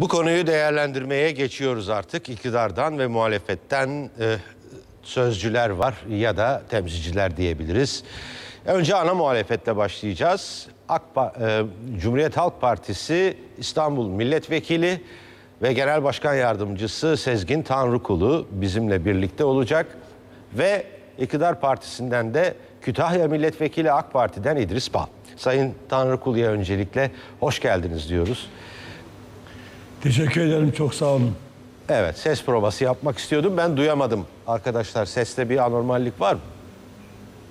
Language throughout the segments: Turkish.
Bu konuyu değerlendirmeye geçiyoruz artık. İktidardan ve muhalefetten e, sözcüler var ya da temsilciler diyebiliriz. Önce ana muhalefetle başlayacağız. AK Pa- e, Cumhuriyet Halk Partisi İstanbul Milletvekili ve Genel Başkan Yardımcısı Sezgin Tanrıkulu bizimle birlikte olacak. Ve İktidar Partisi'nden de Kütahya Milletvekili AK Parti'den İdris Bal. Sayın Tanrıkulu'ya öncelikle hoş geldiniz diyoruz. Teşekkür ederim. Çok sağ olun. Evet ses provası yapmak istiyordum. Ben duyamadım. Arkadaşlar seste bir anormallik var mı?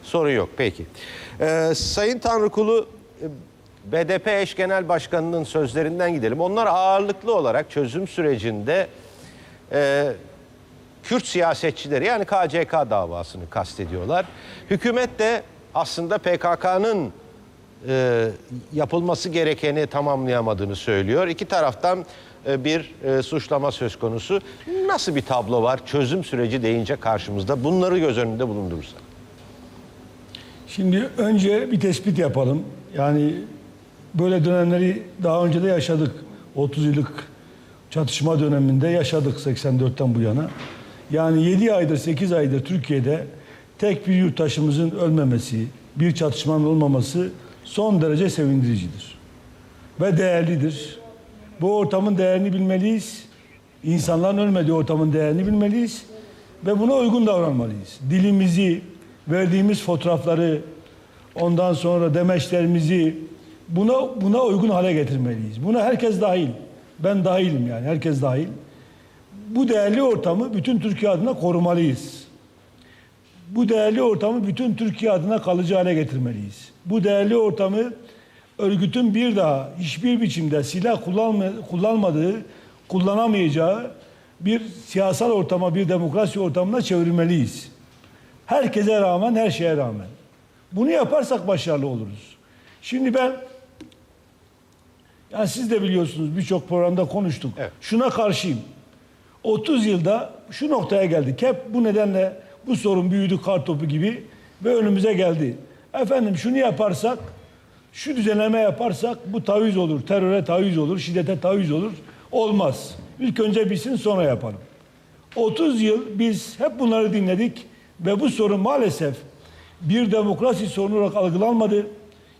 Sorun yok peki. Ee, Sayın Tanrıkulu e, BDP eş genel başkanının sözlerinden gidelim. Onlar ağırlıklı olarak çözüm sürecinde e, Kürt siyasetçileri yani KCK davasını kastediyorlar. Hükümet de aslında PKK'nın e, yapılması gerekeni tamamlayamadığını söylüyor. İki taraftan e, bir e, suçlama söz konusu. Nasıl bir tablo var çözüm süreci deyince karşımızda? Bunları göz önünde bulundurursak. Şimdi önce bir tespit yapalım. Yani böyle dönemleri daha önce de yaşadık. 30 yıllık çatışma döneminde yaşadık 84'ten bu yana. Yani 7 aydır 8 aydır Türkiye'de tek bir yurttaşımızın ölmemesi, bir çatışmanın olmaması son derece sevindiricidir. Ve değerlidir. Bu ortamın değerini bilmeliyiz. İnsanların ölmediği ortamın değerini bilmeliyiz. Ve buna uygun davranmalıyız. Dilimizi, verdiğimiz fotoğrafları, ondan sonra demeçlerimizi buna buna uygun hale getirmeliyiz. Buna herkes dahil. Ben dahilim yani herkes dahil. Bu değerli ortamı bütün Türkiye adına korumalıyız. Bu değerli ortamı bütün Türkiye adına kalıcı hale getirmeliyiz. Bu değerli ortamı örgütün bir daha hiçbir biçimde silah kullanma, kullanmadığı, kullanamayacağı bir siyasal ortama, bir demokrasi ortamına çevirmeliyiz. Herkese rağmen, her şeye rağmen. Bunu yaparsak başarılı oluruz. Şimdi ben, yani siz de biliyorsunuz birçok programda konuştuk. Evet. Şuna karşıyım. 30 yılda şu noktaya geldik. Hep bu nedenle bu sorun büyüdü kar topu gibi ve önümüze geldi. Efendim şunu yaparsak, şu düzenleme yaparsak bu taviz olur, teröre taviz olur, şiddete taviz olur. Olmaz. İlk önce bilsin sonra yapalım. 30 yıl biz hep bunları dinledik ve bu sorun maalesef bir demokrasi sorunu olarak algılanmadı.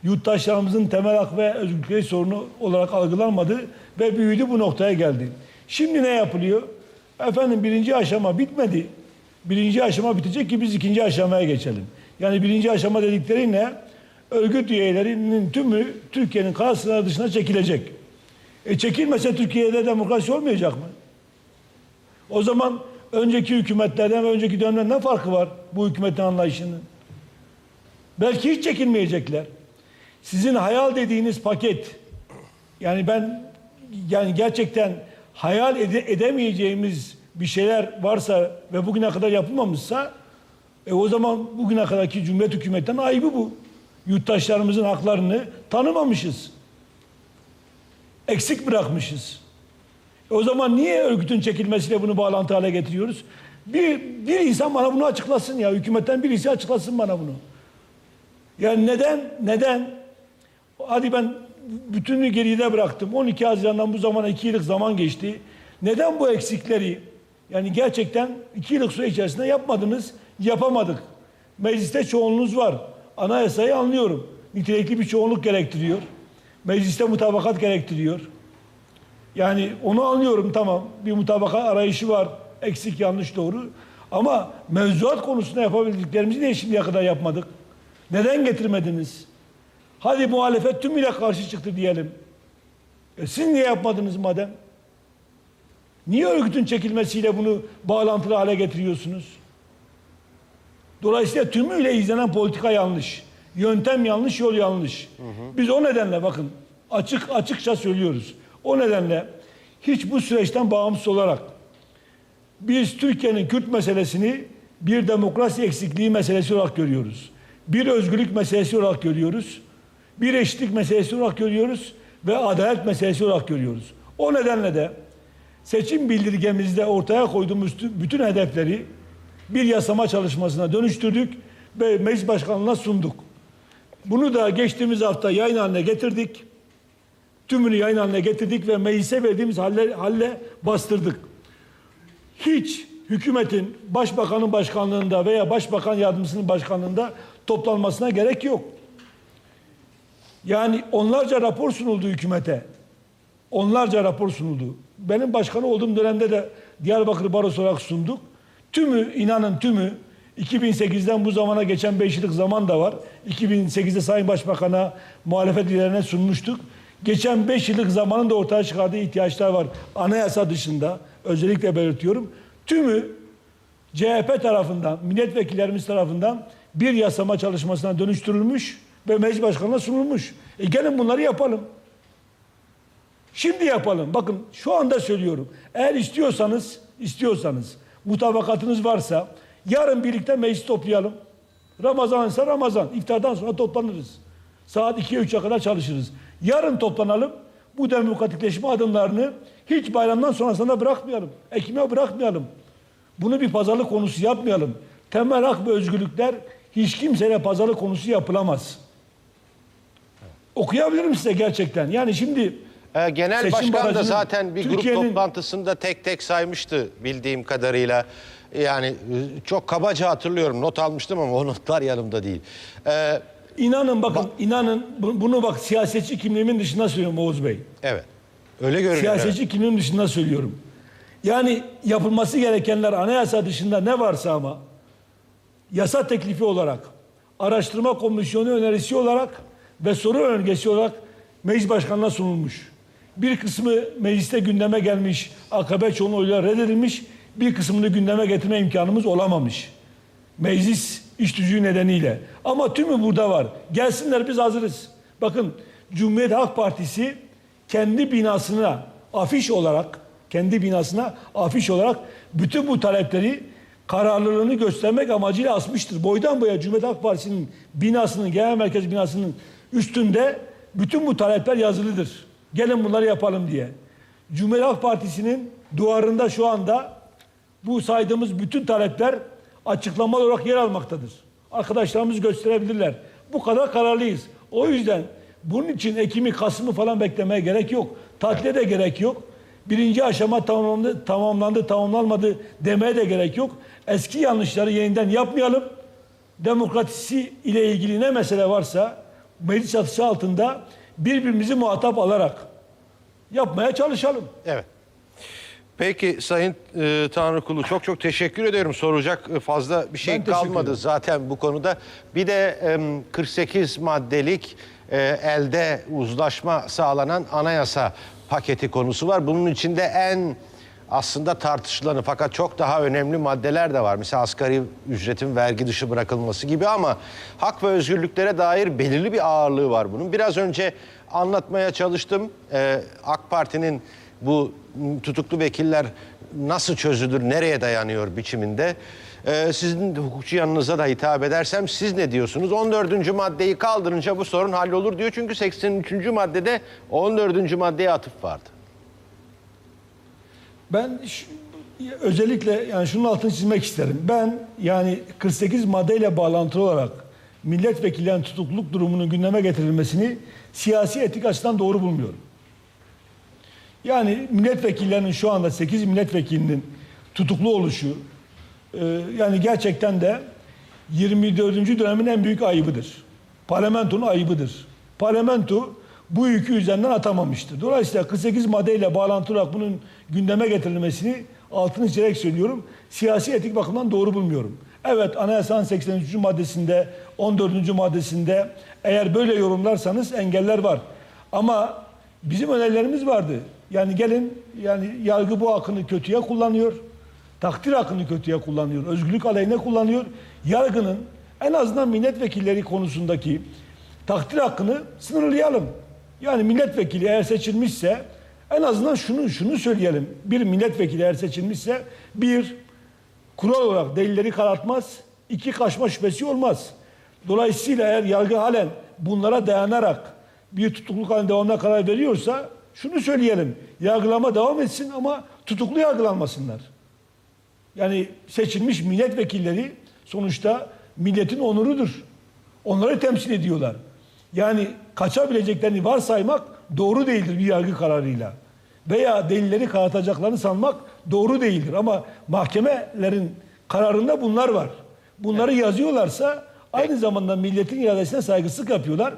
Yurttaşlarımızın temel hak ve özgürlükleri sorunu olarak algılanmadı ve büyüdü bu noktaya geldi. Şimdi ne yapılıyor? Efendim birinci aşama bitmedi. Birinci aşama bitecek ki biz ikinci aşamaya geçelim. Yani birinci aşama dedikleri ne? Örgüt üyelerinin tümü Türkiye'nin sınırları dışına çekilecek. E çekilmese Türkiye'de demokrasi olmayacak mı? O zaman önceki hükümetlerden ve önceki dönemden ne farkı var bu hükümetin anlayışının? Belki hiç çekinmeyecekler. Sizin hayal dediğiniz paket, yani ben yani gerçekten hayal ede- edemeyeceğimiz bir şeyler varsa ve bugüne kadar yapılmamışsa, e o zaman bugüne kadarki Cumhuriyet hükümetinden ayıbı bu. Yurttaşlarımızın haklarını tanımamışız. Eksik bırakmışız. E O zaman niye örgütün çekilmesiyle bunu bağlantı hale getiriyoruz? Bir, bir insan bana bunu açıklasın ya. Hükümetten birisi açıklasın bana bunu. Yani neden? Neden? Hadi ben bütünü geride bıraktım. 12 Haziran'dan bu zamana 2 yıllık zaman geçti. Neden bu eksikleri yani gerçekten 2 yıllık süre içerisinde yapmadınız? Yapamadık. Mecliste çoğunluğunuz var. Anayasayı anlıyorum. Nitelikli bir çoğunluk gerektiriyor. Mecliste mutabakat gerektiriyor. Yani onu anlıyorum tamam. Bir mutabakat arayışı var. Eksik yanlış doğru. Ama mevzuat konusunda yapabildiklerimizi niye şimdiye kadar yapmadık? Neden getirmediniz? Hadi muhalefet tümüyle karşı çıktı diyelim. E siz niye yapmadınız madem? Niye örgütün çekilmesiyle bunu bağlantılı hale getiriyorsunuz? Dolayısıyla tümüyle izlenen politika yanlış. Yöntem yanlış, yol yanlış. Biz o nedenle bakın açık açıkça söylüyoruz. O nedenle hiç bu süreçten bağımsız olarak biz Türkiye'nin Kürt meselesini bir demokrasi eksikliği meselesi olarak görüyoruz. Bir özgürlük meselesi olarak görüyoruz. Bir eşitlik meselesi olarak görüyoruz ve adalet meselesi olarak görüyoruz. O nedenle de seçim bildirgemizde ortaya koyduğumuz bütün hedefleri bir yasama çalışmasına dönüştürdük ve meclis başkanlığına sunduk. Bunu da geçtiğimiz hafta yayın haline getirdik. Tümünü yayın haline getirdik ve meclise verdiğimiz halle, halle bastırdık. Hiç hükümetin başbakanın başkanlığında veya başbakan yardımcısının başkanlığında toplanmasına gerek yok. Yani onlarca rapor sunuldu hükümete. Onlarca rapor sunuldu. Benim başkan olduğum dönemde de Diyarbakır Barosu olarak sunduk. Tümü, inanın tümü 2008'den bu zamana geçen 5 yıllık zaman da var. 2008'de Sayın Başbakan'a muhalefet liderine sunmuştuk. Geçen 5 yıllık zamanın da ortaya çıkardığı ihtiyaçlar var. Anayasa dışında özellikle belirtiyorum. Tümü CHP tarafından, milletvekillerimiz tarafından bir yasama çalışmasına dönüştürülmüş ve meclis başkanına sunulmuş. E gelin bunları yapalım. Şimdi yapalım. Bakın şu anda söylüyorum. Eğer istiyorsanız, istiyorsanız, mutabakatınız varsa yarın birlikte meclis toplayalım. Ramazan ise Ramazan. iftardan sonra toplanırız. Saat 2'ye 3'e kadar çalışırız. Yarın toplanalım. Bu demokratikleşme adımlarını hiç bayramdan sonrasında bırakmayalım. Ekime bırakmayalım. Bunu bir pazarlık konusu yapmayalım. Temel hak ve özgürlükler hiç kimseyle pazarlık konusu yapılamaz. Okuyabilirim size gerçekten. Yani şimdi Ee, Genel Seçim Başkan da zaten bir grup Türkiye'nin- toplantısında tek tek saymıştı bildiğim kadarıyla. Yani e, çok kabaca hatırlıyorum. Not almıştım ama o notlar yanımda değil. Ee, İnanın bakın, inanın bu- bunu bak siyasetçi kimliğimin dışında söylüyorum Oğuz Bey. evet. Öyle görünüyor. Siyasetçi kimliğimin dışında söylüyorum. Yani yapılması gerekenler anayasa dışında ne varsa ama yasa teklifi olarak, araştırma komisyonu önerisi olarak ve soru önergesi olarak meclis başkanına sunulmuş. Bir kısmı mecliste gündeme gelmiş, AKP çoğunluğuyla reddedilmiş, bir kısmını gündeme getirme imkanımız olamamış. Meclis iş tüzüğü nedeniyle. Ama tümü burada var. Gelsinler biz hazırız. Bakın Cumhuriyet Halk Partisi kendi binasına afiş olarak kendi binasına afiş olarak bütün bu talepleri kararlılığını göstermek amacıyla asmıştır. Boydan boya Cumhuriyet Halk Partisi'nin binasının, genel merkez binasının üstünde bütün bu talepler yazılıdır. Gelin bunları yapalım diye. Cumhuriyet Halk Partisi'nin duvarında şu anda bu saydığımız bütün talepler açıklamalı olarak yer almaktadır. Arkadaşlarımız gösterebilirler. Bu kadar kararlıyız. O yüzden bunun için Ekim'i, Kasım'ı falan beklemeye gerek yok. Tatile de gerek yok. Birinci aşama tamamlandı, tamamlandı, tamamlanmadı demeye de gerek yok. Eski yanlışları yeniden yapmayalım. Demokrasisi ile ilgili ne mesele varsa meclis çatısı altında birbirimizi muhatap alarak yapmaya çalışalım. Evet. Peki Sayın e, Tanrıkulu çok çok teşekkür ediyorum. Soracak e, fazla bir şey Ben teşekkür kalmadı ederim. zaten bu konuda. Bir de e, 48 maddelik e, elde uzlaşma sağlanan anayasa paketi konusu var. Bunun içinde en aslında tartışılanı fakat çok daha önemli maddeler de var. Mesela asgari ücretin vergi dışı bırakılması gibi ama hak ve özgürlüklere dair belirli bir ağırlığı var bunun. Biraz önce anlatmaya çalıştım. Ee, AK Parti'nin bu tutuklu vekiller nasıl çözülür, nereye dayanıyor biçiminde. Ee, sizin hukukçu yanınıza da hitap edersem siz ne diyorsunuz? 14. maddeyi kaldırınca bu sorun hallolur diyor. Çünkü 83. maddede 14. maddeye atıf vardı. Ben özellikle yani şunun altını çizmek isterim. Ben yani 48 maddeyle bağlantılı olarak milletvekillerinin tutukluluk durumunun gündeme getirilmesini siyasi etik açıdan doğru bulmuyorum. Yani milletvekillerinin şu anda 8 milletvekilinin tutuklu oluşu e, yani gerçekten de 24. dönemin en büyük ayıbıdır. Parlamentonun ayıbıdır. Parlamento bu yükü üzerinden atamamıştır. Dolayısıyla 48 maddeyle bağlantılı olarak bunun gündeme getirilmesini altını çizerek söylüyorum. Siyasi etik bakımdan doğru bulmuyorum. Evet anayasanın 83. maddesinde 14. maddesinde eğer böyle yorumlarsanız engeller var. Ama bizim önerilerimiz vardı. Yani gelin yani yargı bu hakkını kötüye kullanıyor. Takdir hakkını kötüye kullanıyor. Özgürlük aleyhine kullanıyor. Yargının en azından milletvekilleri konusundaki takdir hakkını sınırlayalım. Yani milletvekili eğer seçilmişse en azından şunu şunu söyleyelim. Bir milletvekili eğer seçilmişse bir kural olarak delilleri karartmaz. iki kaçma şüphesi olmaz. Dolayısıyla eğer yargı halen bunlara dayanarak bir tutukluk halinde devamına karar veriyorsa şunu söyleyelim. Yargılama devam etsin ama tutuklu yargılanmasınlar. Yani seçilmiş milletvekilleri sonuçta milletin onurudur. Onları temsil ediyorlar. Yani kaçabileceklerini varsaymak doğru değildir bir yargı kararıyla. Veya delilleri kanıtacaklarını sanmak doğru değildir. Ama mahkemelerin kararında bunlar var. Bunları yazıyorlarsa aynı zamanda milletin iradesine saygısızlık yapıyorlar.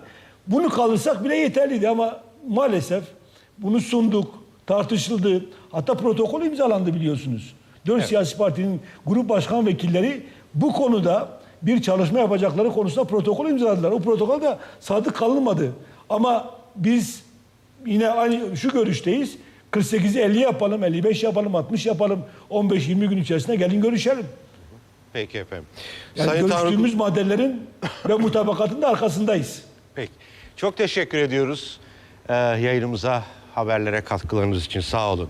Bunu kaldırsak bile yeterliydi ama maalesef bunu sunduk, tartışıldı. Hatta protokol imzalandı biliyorsunuz. Dört siyasi partinin grup başkan vekilleri bu konuda bir çalışma yapacakları konusunda protokol imzaladılar. O protokol da sadık kalınmadı. Ama biz yine aynı şu görüşteyiz. 48'i 50 yapalım, 55 yapalım, 60 yapalım. 15-20 gün içerisinde gelin görüşelim. Peki efendim. Yani Sayın görüştüğümüz Tanrıkulu, maddelerin ve mutabakatın da arkasındayız. peki. Çok teşekkür ediyoruz. Ee, yayınımıza, haberlere katkılarınız için sağ olun.